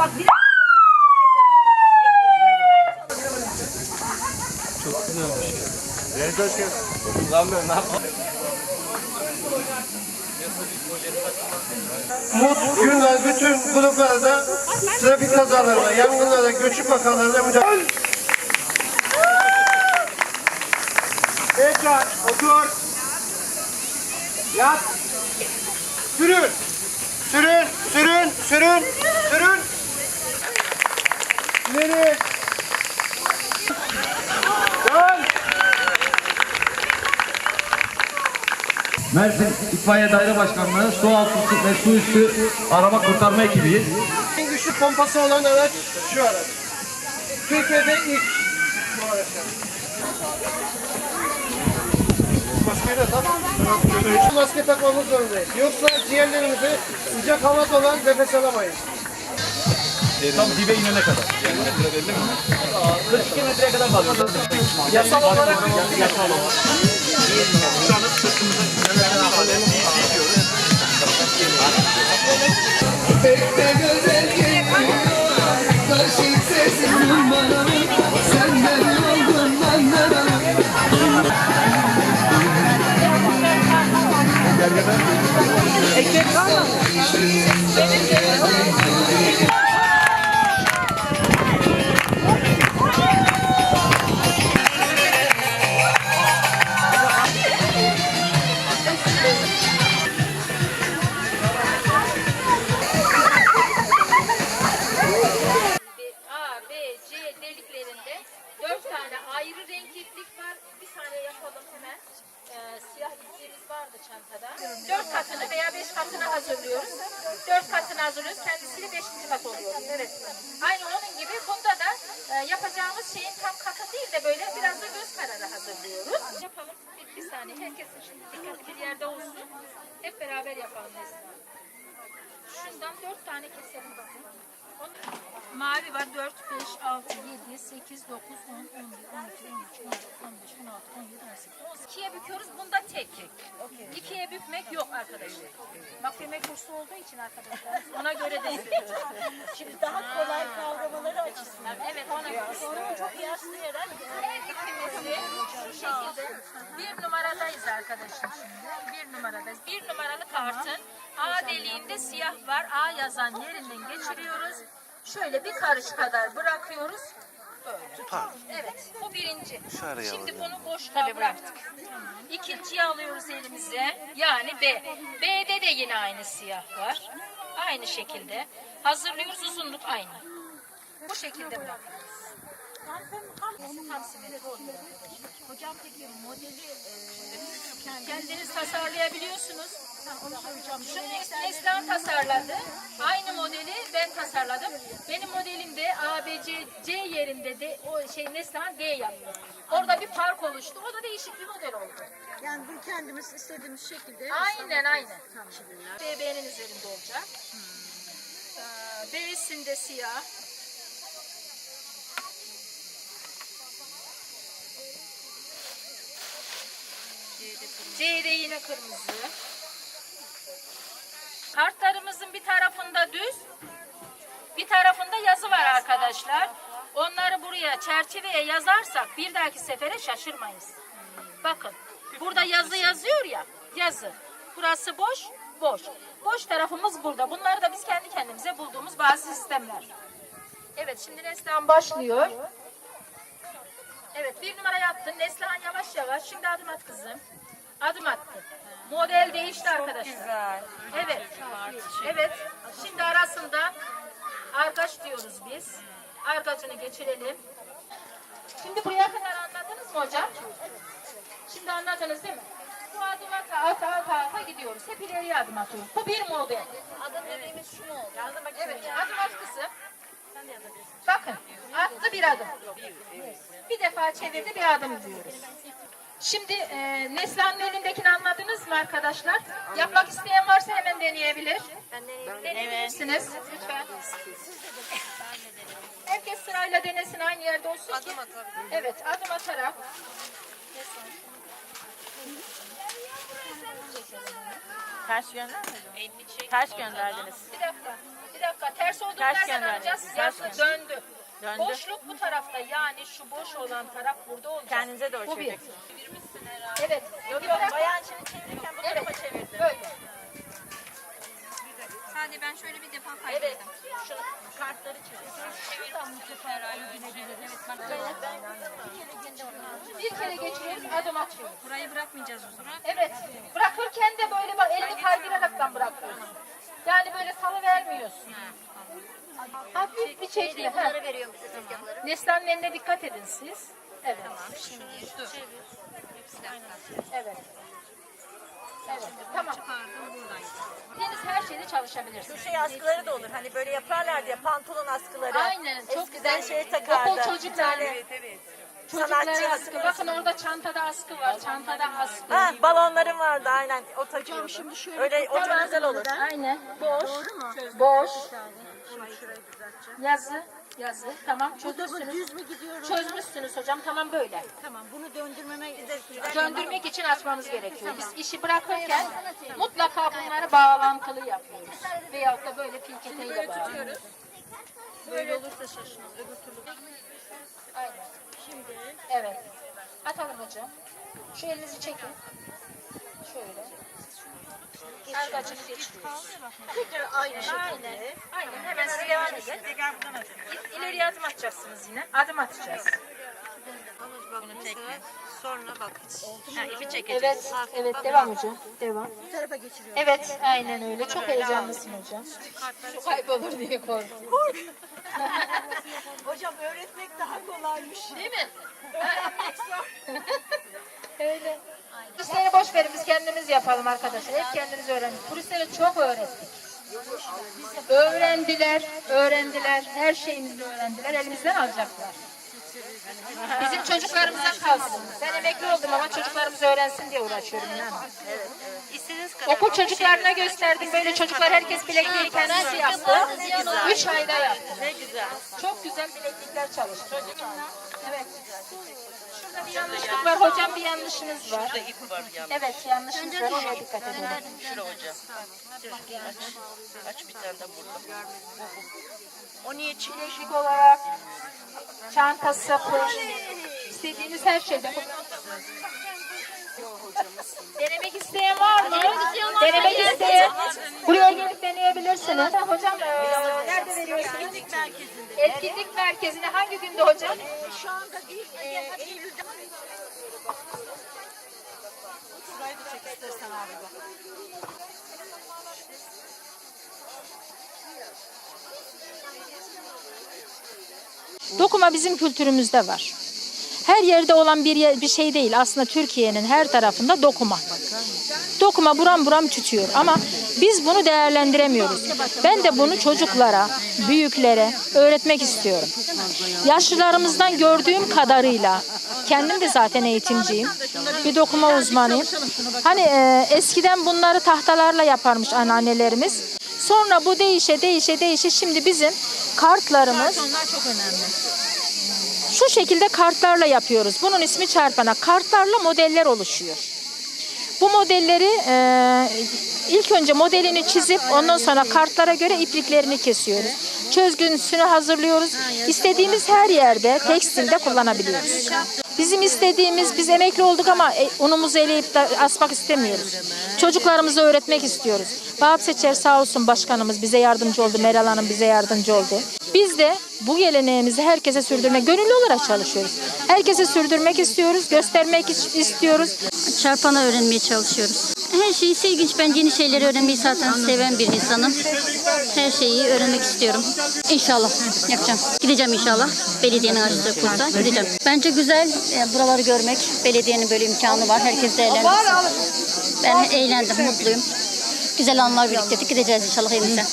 Bak bir Umut Günler bütün gruplarda trafik kazalarına, yangınlara, göçük vakalarına müdahale. Tekrar otur. Yat. Sürün. Sürün, sürün, sürün, sürün. İleri. Dön. Mersin İtfaiye Daire Başkanlığı su altı ve su üstü arama kurtarma ekibiyiz. En güçlü pompası olan araç şu araç. Türkiye'de ilk bu araçlar. Maskeyi de tak. Maske takmamız zorundayız. Yoksa ciğerlerimizi sıcak hava dolan nefes alamayız. Tam dibe inene kadar. 42 metreye kadar kalıyor. Yasal olarak yasal olarak. Pek güzel geliyor Karşı sesin bana çantada. Dört katını veya beş katını hazırlıyoruz. Dört katını hazırlıyoruz. Kendisiyle beşinci kat oluyoruz. Evet. Aynı onun gibi bunda da e, yapacağımız şeyin tam katı değil de böyle biraz da göz kararı hazırlıyoruz. Yapalım. Bir, bir saniye. Herkesin şimdi dikkatli bir yerde olsun. Hep beraber yapalım. Şundan dört tane keselim bakın. Onu- Mavi var 4, 5, 6, 7, 8, 9, 10, 11, 12, 13, 14, 15, 16, 17, 18, 19. İkiye büküyoruz. Bunda tek. İkiye bükmek yok arkadaşlar. Makine kursu olduğu için arkadaşlar. Ona göre değil. Şimdi daha kolay kavramaları açısından. Evet ona göre. Sonra çok yaslayarak her ipimizi şu şekilde bir numaradayız arkadaşım şimdi. Bir numaradayız. Bir numaralı kartın A deliğinde siyah var. A yazan yerinden geçiriyoruz. Şöyle bir karış kadar bırakıyoruz. Evet, bu birinci. Şimdi bunu boşluğa bıraktık. İkinciyi alıyoruz elimize. Yani B. B'de de yine aynı siyah var. Aynı şekilde. Hazırlıyoruz, uzunluk aynı. Bu şekilde bırakıyoruz. Hocam peki modeli e, kendiniz tasarlayabiliyorsunuz. Şunu Neslihan tasarladı. Aynı modeli ben tasarladım. Benim modelimde A, B, C, C yerinde de o şey Neslihan D yaptı. Orada bir fark oluştu. O da değişik bir model oldu. yani bu kendimiz istediğimiz şekilde Aynen aynen. B, B'nin üzerinde olacak. Ee, B'sinde siyah. C'de yine kırmızı. Kartlarımızın bir tarafında düz, bir tarafında yazı var arkadaşlar. Onları buraya çerçeveye yazarsak bir dahaki sefere şaşırmayız. Bakın burada yazı yazıyor ya yazı. Burası boş, boş. Boş tarafımız burada. Bunları da biz kendi kendimize bulduğumuz bazı sistemler. Evet şimdi Neslihan başlıyor. Evet bir numara yaptın. Neslihan yavaş yavaş. Şimdi adım at kızım. Adım attı. Model değişti arkadaşlar. Güzel. Evet. Evet. Şimdi arasında arkaç diyoruz biz. Arkacını geçirelim. Şimdi buraya kadar anladınız mı hocam? Şimdi anladınız değil mi? Bu adım ata ata ata ata gidiyoruz. Hep ileriye adım atıyoruz. Bu bir model. Adım dediğimiz şu mu oldu? Evet. Adım at kızım. Bakın. Attı bir adım. Bir defa çevirdi bir adım diyoruz. Şimdi e, Neslihan'ın elindekini anladınız mı arkadaşlar? Yapmak isteyen varsa hemen deneyebilir. Deneyebilirsiniz. Lütfen. Herkes sırayla denesin aynı yerde olsun ki. Evet adım atarak. Ters göndermedin. Ters gönderdiniz. Bir dakika. Bir dakika ters olduğunu Ters nereden alacağız? Ters döndü. Döndü. Boşluk bu tarafta yani şu boş olan taraf burada olacak. Kendinize doğru Bu bir. çevireceksiniz. Evet. Yok yok bayan şimdi çevirirken bu tarafa çevirdi. Böyle. Sadece ben şöyle bir defa Evet. kaydettim. Şu kartları çevir. Bir kere geçiriyoruz, adım atıyoruz. Burayı bırakmayacağız o zaman. Evet. Bırakırken de böyle bak elini kaydıraraktan bırakıyorsun. Yani böyle salı vermiyorsun. Hafif bir çekti. Ha. veriyor bize tezgahları. Neslihan'ın eline dikkat edin siz. Evet. Şimdi dur. Evet. Evet. Tamam. Deniz her şeyde çalışabilirsiniz. Şey askıları da olur. Hani böyle yaparlardı ya pantolon askıları. Aynen, çok Eskiden güzel. şey takardı. Okul çocukları. Evet evet. Çocuklara Sanatçı askı. Bakın orada çantada askı var. Çantada askı. Ha balonlarım vardı aynen. O takıyordu. şimdi şöyle Öyle o çok güzel olur. Aynen. Boş. Doğru mu? Boş. Yazı. Yazı. Tamam. Çözmüşsünüz. Düz mü gidiyoruz? Çözmüşsünüz hocam. Tamam böyle. Tamam bunu döndürmeme Döndürmek için açmamız gerekiyor. Biz işi bırakırken mutlaka bunları bağlantılı yapıyoruz. Veyahut da böyle filketeyle bağlıyoruz. Böyle olursa şaşırmaz. Öbür türlü. Aynen. Şimdi. Evet. Atalım hocam. Şu elinizi çekin. Şöyle. Arkacını geçiriyoruz. Aynı şekilde. Hemen devam edin. İ- İleriye adım atacaksınız yine. Adım atacağız. Sonra bak. Ha, ipi Evet. Evet. Devam hocam. Devam. Bu tarafa geçiriyoruz. Evet. Aynen öyle. Çok heyecanlısın hocam. Şu kaybolur diye korktum. Hocam öğretmek daha kolaymış. Değil mi? Öyle. Turistleri boş verin biz kendimiz yapalım arkadaşlar. Hep kendiniz öğrenin. Turistlere çok öğrettik. Öğrendiler, öğrendiler. Her şeyimizi öğrendiler. Elimizden alacaklar. Bizim çocuklarımıza kalsın. Ben emekli oldum ama çocuklarımız öğrensin diye uğraşıyorum inanın. İstediğiniz kadar. Okul çocuklarına gösterdim. Böyle çocuklar herkes bilekliği kendisi yaptı. Üç ayda yaptı. Ne güzel. Çok güzel bileklikler çalıştı. Evet. Şurada bir yanlışlık var. Hocam bir yanlışınız var. ip var yanında. Evet yanlışınız var. Oraya dikkat edelim. Şura hocam. Aç. Aç bir tane de burada. O niye? Bileklik olarak çanta, sapı, istediğiniz her şeyde. Denemek isteyen var mı? Denemek isteyen. Buraya gelip deneyebilirsiniz. Hocam eee, nerede veriyorsunuz? Etkinlik merkezinde. Etkinlik merkezinde hangi günde hocam? Şu anda değil. Eylül'de. Dokuma bizim kültürümüzde var. Her yerde olan bir yer- bir şey değil. Aslında Türkiye'nin her tarafında dokuma. Dokuma buram buram tütüyor ama biz bunu değerlendiremiyoruz. Ben de bunu çocuklara, büyüklere öğretmek istiyorum. Yaşlılarımızdan gördüğüm kadarıyla kendim de zaten eğitimciyim. Bir dokuma uzmanıyım. Hani e, eskiden bunları tahtalarla yaparmış anneannelerimiz. Sonra bu değişe değişe değişe şimdi bizim kartlarımız şu şekilde kartlarla yapıyoruz. Bunun ismi çarpana. Kartlarla modeller oluşuyor. Bu modelleri e, ilk önce modelini çizip ondan sonra kartlara göre ipliklerini kesiyoruz. Çözgüsünü hazırlıyoruz. İstediğimiz her yerde tekstilde kullanabiliyoruz. Bizim istediğimiz biz emekli olduk ama e, unumuzu eleyip de asmak istemiyoruz. Çocuklarımıza öğretmek istiyoruz. Vahap Seçer sağ olsun başkanımız bize yardımcı oldu. Meral Hanım bize yardımcı oldu. Biz de bu geleneğimizi herkese sürdürmek, gönüllü olarak çalışıyoruz. Herkese sürdürmek istiyoruz, göstermek is- istiyoruz. Çarpana öğrenmeye çalışıyoruz. Her şeyi ilginç. Ben yeni şeyleri öğrenmeyi zaten seven bir insanım. Her şeyi öğrenmek istiyorum. İnşallah yapacağım. Gideceğim inşallah. Belediyenin açtığı kursa gideceğim. Bence güzel e, buraları görmek. Belediyenin böyle imkanı var. Herkes değerlendirsin. Ben eğlendim, mutluyum. Güzel anlar biriktirdik. Gideceğiz inşallah evimize.